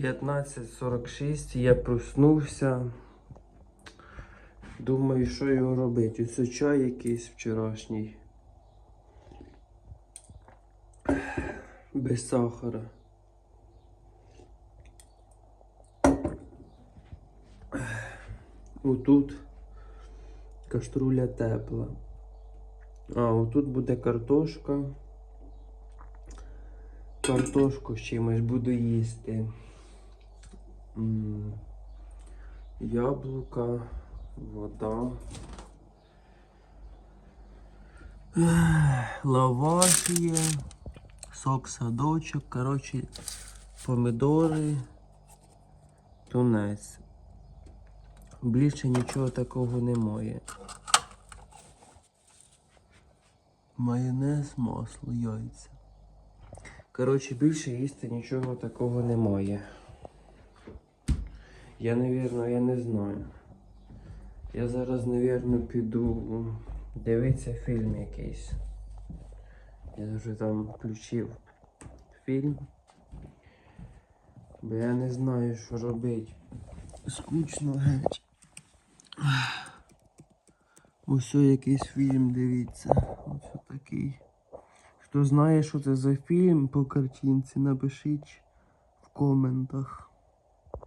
15.46, я проснувся. Думаю, що його робити. Ось чай якийсь вчорашній. Без сахара. Отут каструля тепла. А, отут буде картошка. Картошку з чимось буду їсти. Яблука, вода. Лаваш є, сок садочок, коротше, помідори, тунець. Більше нічого такого немає. Майонез, масло, яйця. Коротше, більше їсти нічого такого немає. Я, навірно, я не знаю. Я зараз, навірно, піду дивитися фільм якийсь. Я вже там включив фільм. Бо я не знаю, що робити. Скучно геть. Ось якийсь фільм, дивіться. Ось такий. Хто знає, що це за фільм по картинці, напишіть в коментах.